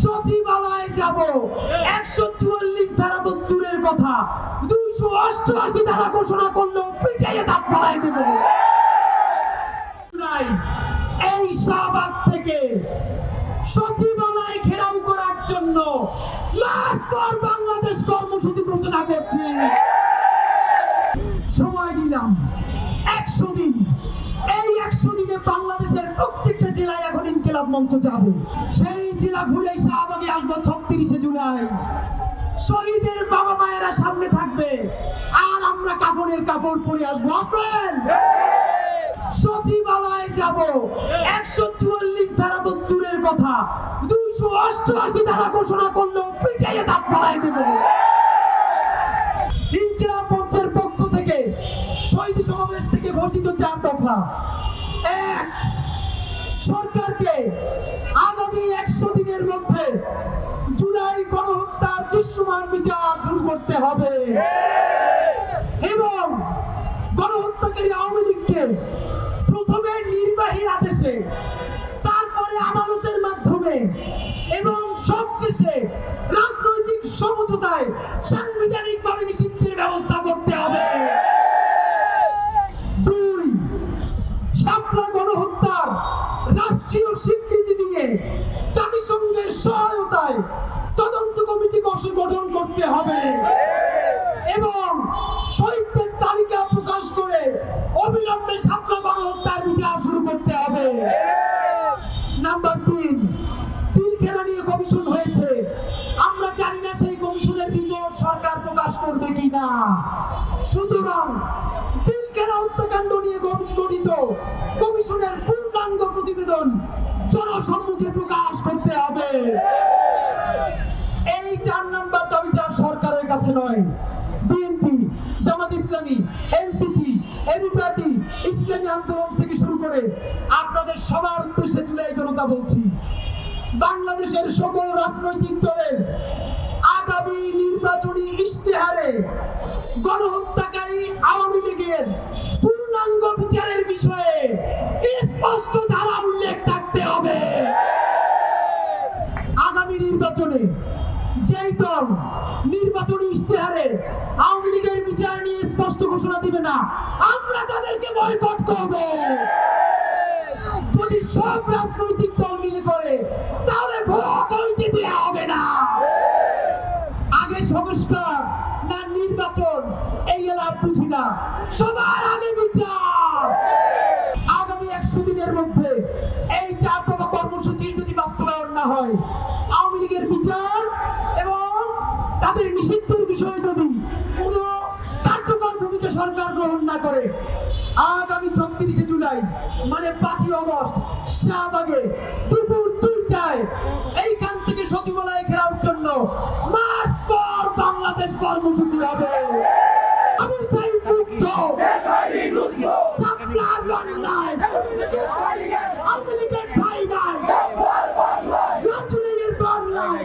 সচিবালয়ে যাব। একশো চুয়াল্লিশ ধারা তো দূরের কথা। দুইশো অষ্টআশি ধারা ঘোষণা করলেও পিটাইয়ে দাঁত ফালাই দেব। এই শাহবাগ থেকে সচিবালয় ঘেরাও করার জন্য ফর বাংলাদেশ কর্মসূচি ঘোষণা করছি। ইনকিলাব মঞ্চ যাবে। সেই জেলা ঘুরে শাহবাগে আসব ছত্রিশে জুলাই। শহীদের বাবা মায়েরা সামনে থাকবে। আর আমরা কাপড়ের কাপড় পরে আসব। আসবেন? যাব। একশো চুয়াল্লিশ ধারা তো দূরের কথা। অষ্টআশি ধারা ঘোষণা করলেও পিটাইয়ে দেব। ইনকিলাব মঞ্চের পক্ষ থেকে শহীদ সমাবেশ থেকে ঘোষিত চার দফা। এক সরকারকে আগামী একশো দিনের মধ্যে জুলাই গণহত্যার দৃশ্যমান বিচার শুরু করতে হবে। এবং গণহত্যাকারী আওয়ামী লীগকে প্রথমে নির্বাহী আদেশে, তারপরে আদালতের মাধ্যমে এবং সবশেষে রাজনৈতিক সমঝোতায় সাংবিধানিকভাবে নিষিদ্ধের ব্যবস্থা রাষ্ট্রীয় স্বীকৃতি দিয়ে জাতিসংঘের সহায়তায় তদন্ত কমিটি গঠন- করতে হবে। এবং শহীদদের তালিকা প্রকাশ করে অবিলম্বে শাপলা গণহত্যার বিচার শুরু করতে হবে। নাম্বার তিন পিলখেলা নিয়ে কমিশন হয়েছে। আমরা জানি না সেই কমিশনের রিপোর্ট সরকার প্রকাশ করবে কিনা। সুতরাং পিলখেলা হত্যাকাণ্ড নিয়ে গঠি- গঠিত কমিশনের প্রতিবেদন জনসম্মুখে প্রকাশ করতে হবে। এই চার নাম্বার দাবিটা সরকারের কাছে নয়। BNP, Jamaat Islami, NCP AB ইসলামী আন্দোলন থেকে শুরু করে আপনাদের সবার উদ্দেশ্যে জুলাই জনতা বলছি, বাংলাদেশের সকল রাজনৈতিক দলের আগামী নির্বাচনী দল নির্বাচনী ইশতেহারে আওয়ামী লীগের বিচার নিয়ে স্পষ্ট ঘোষণা দিবে না। আমরা তাদেরকে বয়কট করব। যদি সব রাজনৈতিক দল মিলে করে, তাহলে ভোট হইতে দেওয়া হবে না। আগে সংস্কার, না নির্বাচন, এই এলাকা বুঝি না। সবার আগে বিচার। আগামী একশো দিনের মধ্যে এই চার দফা কর্মসূচির যদি বাস্তবায়ন না হয়, আওয়ামী লীগের বিচার তাদের নিষিদ্ধের বিষয়ে যদি কোনো কার্যকর ভূমিকা সরকার গ্রহণ না করে আগামী ছত্রিশে জুলাই মানে পাঁচই অগস্ট শাহবাগে দুপুর দুইটায় এইখান থেকে সচিবালয়ে ঘেরাওর জন্য মার্চ ফর বাংলাদেশ কর্মসূচি হবে। মুক্ত বাংলায় আওয়ামী লীগের ঠাই নাই রাজনীতির বাংলায়